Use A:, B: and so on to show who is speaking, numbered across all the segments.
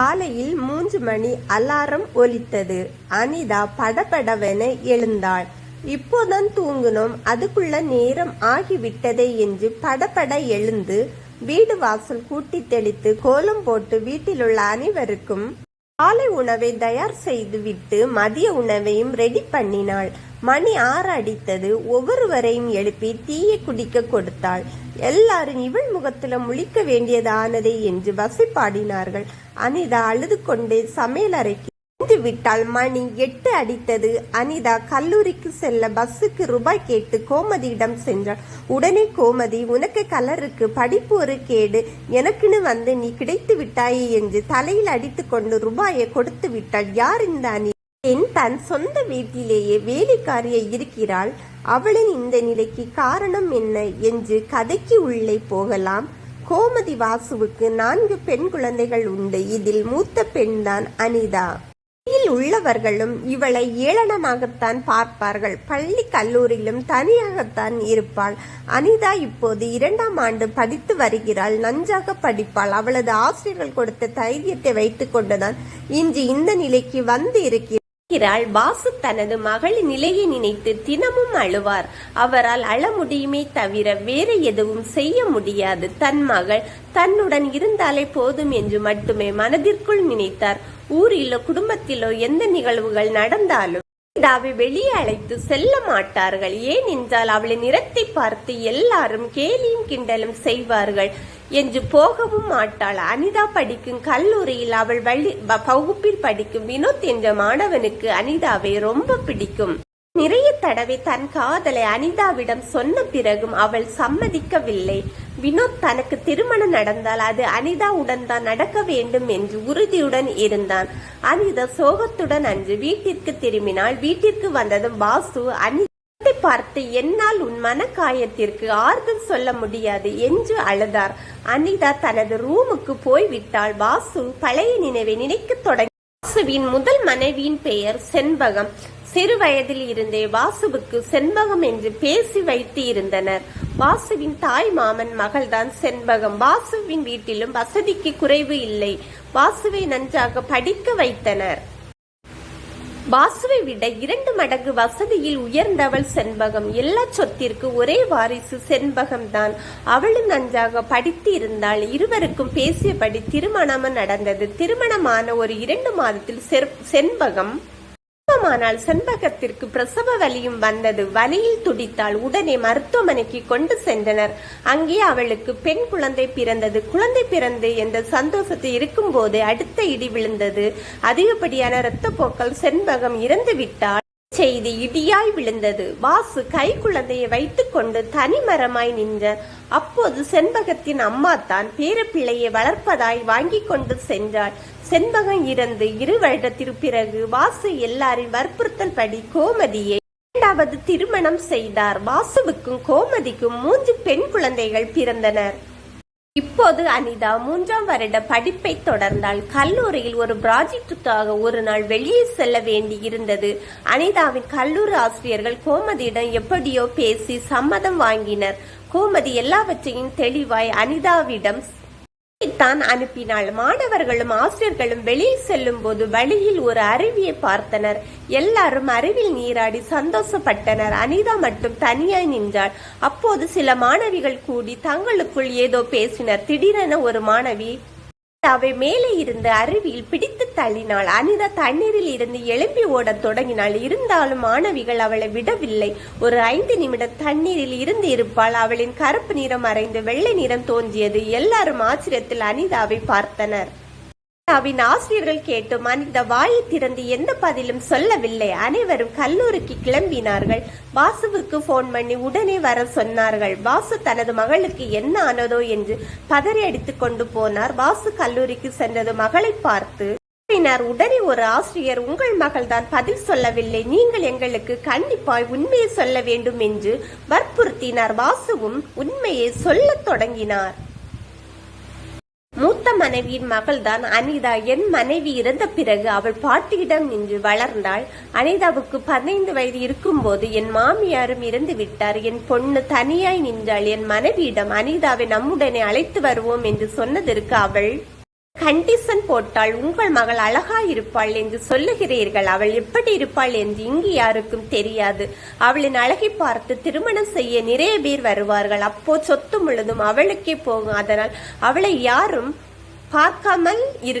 A: காலையில் மூன்று மணி அலாரம் ஒலித்தது. அனிதா படபடவென எழுந்தாள். இப்போதான் தூங்கினோம். அதுக்குள்ள நேரம் ஆகிவிட்டதே என்று படபட எழுந்து வீடு வாசல் கூட்டி தெளித்து கோலம் போட்டு வீட்டிலுள்ள அனைவருக்கும் காலை உணவை தயார் செய்துவிட்டு மதிய உணவையும் ரெடி பண்ணினாள். மணி ஆறு அடித்தது. ஒவ்வொருவரையும் எழுப்பி தீயை குடிக்க கொடுத்தாள். எல்லாரும் இவள் முகத்துல முழிக்க வேண்டியதானதே என்று வசைப்பாடினார்கள் அனிதா அழுது கொண்டே சமையல் அறைக்கு விட்டாள் மணி எட்டு அடித்தது. அனிதா கல்லூரிக்கு செல்ல பஸ்ஸுக்கு ரூபாய் கேட்டு கோமதியிடம் சென்றாள். உடனே கோமதி உனக்கு கலருக்கு படிப்பு ஒரு கேடு. எனக்குன்னு வந்து நீ கிடைத்து விட்டாயே என்று தலையில் அடித்து கொண்டு ரூபாயை கொடுத்து விட்டாள். யார் இந்த அனி? என் தன் சொந்த வீட்டிலேயே வேலைக்காரியை இருக்கிறாள். அவளின் இந்த நிலைக்கு காரணம் என்ன? என்று கதைக்கு உள்ளே போகலாம். கோமதி வாசுவுக்கு நான்கு பெண் குழந்தைகள் உண்டு. இதில் மூத்த பெண்தான் அனிதா. உள்ளவர்களும் இவளை ஏளனமாகத்தான் பார்ப்பார்கள். பள்ளி கல்லூரியிலும் தனியாகத்தான் இருப்பாள். அனிதா இப்போது இரண்டாம் ஆண்டு படித்து வருகிறாள். நன்றாக படிப்பாள். அவளது ஆசிரியர்கள் கொடுத்த தைரியத்தை வைத்துக் கொண்டுதான் இன்று இந்த நிலைக்கு வந்து இருக்கிறார் இருக்கிறாள். பாசு தனது மகளின் நிலையை நினைத்து தினமும் அழுவார். அவரால் அழ முடியுமே தவிர வேறு எதுவும் செய்ய முடியாது. தன் மகள் தன்னுடன் இருந்தாலே போதும் என்று மட்டுமே மனதிற்குள் நினைத்தார். ஊரிலோ குடும்பத்திலோ எந்த நிகழ்வுகள் நடந்தாலும் அனிதாவை வெளியே அழைத்து செல்ல மாட்டார்கள். ஏனென்றால் அவளை நிறத்தை பார்த்து எல்லாரும் கேலியும் கிண்டலும் செய்வார்கள். என்று போகவும் மாட்டாள். அனிதா படிக்கும் கல்லூரியில் அவள் வழி வகுப்பில் படிக்கும் வினோத் என்ற மாணவனுக்கு அனிதாவை ரொம்ப பிடிக்கும். நிறைய தடவை தன் காதலை அனிதாவிடம் சொன்ன பிறகும் அவள் சம்மதிக்கவில்லை. வினோத் தனக்கு திருமணம் நடந்தால் அது அனிதாவுடன் தான் நடக்க வேண்டும் என்று உறுதியுடன் இருந்தான். அனிதா சோகத்துடன் அன்று வீட்டிற்கு திரும்பினால் வீட்டிற்கு வந்ததும் பாசு அனி பார்த்து என்னால் உன் மனக்காயத்திற்கு ஆறுதல் சொல்ல முடியாது என்று அழுதார். அனிதா தனது ரூமுக்கு போய்விட்டாள். வாசு பழைய நினைவை நினைக்க தொடங்கி வாசுவின் முதல் மனைவியின் பெயர் செண்பகம். சிறு வயதில் இருந்தே வாசுவுக்கு செண்பகம் என்று பேசி வைத்து இருந்தனர். வாசுவின் தாய் மாமன் மகள்தான் செண்பகம். வாசுவின் வீட்டிலும் வசதிக்கு குறைவு இல்லை. வாசுவை நன்றாக படிக்க வைத்தனர். வாசுவை விட இரண்டு மடங்கு வசதியில் உயர்ந்தவள் செண்பகம். எல்லா சொத்திற்கு ஒரே வாரிசு செண்பகம்தான். அவளும் நன்றாக படித்து இருந்தால் இருவருக்கும் பேசியபடி திருமணமும் நடந்தது. திருமணமான ஒரு இரண்டு மாதத்தில் செண்பகம் ஆனால் செண்பகத்திற்கு பிரசவ வலியும் வந்தது. வலியில் துடித்தாள் உடனே மருத்துவமனைக்கு கொண்டு சென்றனர். அங்கே அவளுக்கு பெண் குழந்தை பிறந்தது. குழந்தை பிறந்து என்ற சந்தோஷத்தில் இருக்கும் போது அடுத்த இடி விழுந்தது. அதிகப்படியான இரத்தப்போக்கள் செண்பகம் இறந்து விட்டால் செய்தி இடியாய் விழுந்தது. வாசு கை குழந்தையை வைத்துக் கொண்டு தனிமரமாய் நின்றார் அப்போது செண்பகத்தின் அம்மா தான் பேரப்பிள்ளையை வளர்ப்பதாய் வாங்கி கொண்டு சென்றாள். செண்பகம் இறந்து இரு வருடத்திற்கு பிறகு வாசு எல்லாரின் வற்புறுத்தல் படி கோமதியை இரண்டாவது திருமணம் செய்தார். வாசுவுக்கும் கோமதிக்கும் மூன்று பெண் குழந்தைகள் பிறந்தனர். இப்போது அனிதா மூன்றாம் வருட படிப்பை தொடர்ந்தால் கல்லூரியில் ஒரு ப்ராஜெக்டுக்காக ஒரு நாள் வெளியே செல்ல வேண்டி இருந்தது. அனிதாவின் கல்லூரி ஆசிரியர்கள் கோமதியிடம் எப்படியோ பேசி சம்மதம் வாங்கினர். கோமதி எல்லாவற்றையும் தெளிவாய் அனிதாவிடம் தான் அனுப்பினாள். மாணவர்களும் ஆசிரியர்களும் வெளியில் செல்லும் போது வழியில் ஒரு அருவியை பார்த்தனர். எல்லாரும் அருவில் நீராடி சந்தோஷப்பட்டனர். அனிதா மட்டும் தனியாய் நின்றாள். அப்போது சில மாணவிகள் கூடி தங்களுக்குள் ஏதோ பேசினர். திடீரென ஒரு மாணவி அவை மேலே இருந்த அருவியில் பிடித்து தள்ளினாள் அனிதா தண்ணீரில் இருந்து எழுப்பி ஓடத் தொடங்கினாள் இருந்தாலும் மாணவிகள் அவளை விடவில்லை. ஒரு ஐந்து நிமிடம் தண்ணீரில் இருந்து இருப்பாள். அவளின் கருப்பு நிறம் மறைந்து வெள்ளை நிறம் தோன்றியது. எல்லாரும் ஆச்சரியத்தில் அனிதாவை பார்த்தனர். அனிதாவின் ஆசிரியர்கள் கேட்டும் அனிதா வாயை திறந்து எந்த பதிலும் சொல்லவில்லை. அனைவரும் கல்லூரிக்கு கிளம்பினார்கள். வாசுவுக்கு போன் பண்ணி உடனே வர சொன்னார்கள். வாசு தனது மகளுக்கு என்ன ஆனதோ என்று பதறி அடித்துக் கொண்டு போனார். வாசு கல்லூரிக்கு சென்றது மகளை பார்த்து கூறினார். உடனே ஒரு ஆசிரியர் உங்கள் மகள் தான் பதில் சொல்லவில்லை. நீங்கள் எங்களுக்கு கண்டிப்பாய் உண்மையை சொல்ல வேண்டும் என்று வற்புறுத்தினார். வாசுவும் உண்மையை சொல்லத் தொடங்கினார். மூத்த மனைவியின் மகள்தான் அனிதா. என் மனைவி இறந்த பிறகு அவள் பாட்டியிடம் நின்று வளர்ந்தாள். அனிதாவுக்கு பதினைந்து வயது இருக்கும்போது என் மாமியாரும் இறந்து விட்டார். என் பொண்ணு தனியாய் நின்றாள். என் மனைவியிடம் அனிதாவை நம்முடனே அழைத்து வருவோம் என்று சொன்னதற்கு அவள் கண்டிஷன் போட்டால் உங்கள் மகள் அழகா இருப்பாள் என்று சொல்லுகிறீர்கள். அவள் எப்படி இருப்பாள் என்று இங்கு யாருக்கும் தெரியாது. அவளின் அழகை பார்த்து திருமணம் செய்ய நிறைய பேர் வருவார்கள். அப்போ சொத்து முழுதும் அவளுக்கே போகும். அதனால் அவளை யாரும் பார்க்காமல் இரு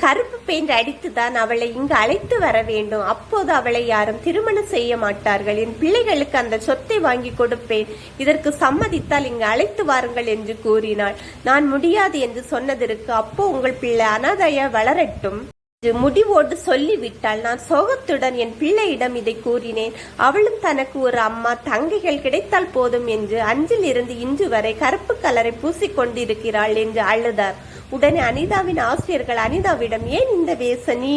A: கருப்பு பெயிண்ட் அடித்துதான் அவளை இங்கு அழைத்து வர வேண்டும். அப்போது அவளை யாரும் திருமணம் செய்ய மாட்டார்கள். என் பிள்ளைகளுக்கு அந்த சொத்தை வாங்கி கொடுப்பேன். இதற்கு சம்மதித்தால் இங்கு அழைத்து வாருங்கள் என்று கூறினாள். நான் முடியாது என்று சொன்னதற்கு அப்போ உங்கள் பிள்ளை அனாதையா வளரட்டும் முடிவோடு சொல்லிவிட்டால் நான் சோகத்துடன் என் பிள்ளையிடம் இதை கூறினேன். அவளும் தனக்கு ஒரு அம்மா தங்கைகள் கிடைத்தால் போதும் என்று அஞ்சில் இருந்து இன்று வரை கருப்பு கலரை பூசிக்கொண்டிருக்கிறாள் என்று அழுதார். உடனே அனிதாவின் ஆசிரியர்கள் அனிதாவிடம் ஏன் இந்த வேச நீ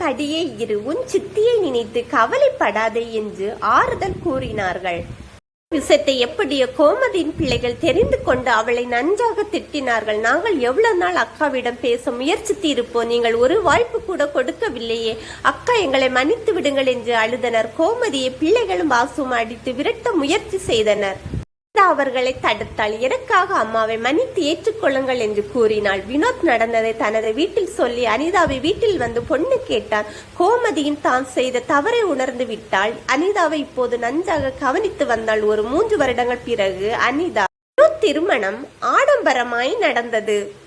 A: படியே இரு உன் சித்தியை நினைத்து கவலைப்படாதே என்று ஆறுதல் கூறினார்கள். விஷயத்தை எப்படியோ கோமதியின் பிள்ளைகள் தெரிந்து கொண்டு அவளை நன்றாக திட்டினார்கள். நாங்கள் எவ்வளவு நாள் அக்காவிடம் பேச முயற்சித்து இருப்போம் நீங்கள் ஒரு வாய்ப்பு கூட கொடுக்கவில்லையே. அக்கா எங்களை மன்னித்து விடுங்கள் என்று அழுதனர். கோமதியை பிள்ளைகளும் வாசும் அடித்து விரட்ட முயற்சி செய்தனர். அவர்களை தடுத்தாள் எனக்காக அம்மாவை மன்னித்து ஏற்றுக்கொள்ளுங்கள் என்று கூறினாள். வினோத் நடந்ததை தனது வீட்டில் சொல்லி அனிதாவை வீட்டில் வந்து பொண்ணு கேட்டான். கோமதியின் தான் செய்த தவறை உணர்ந்து விட்டாள். அனிதாவை இப்போது நன்றாக கவனித்து வந்தாள். ஒரு மூன்று வருடங்கள் பிறகு அனிதா வினோத் திருமணம் ஆடம்பரமாய் நடந்தது.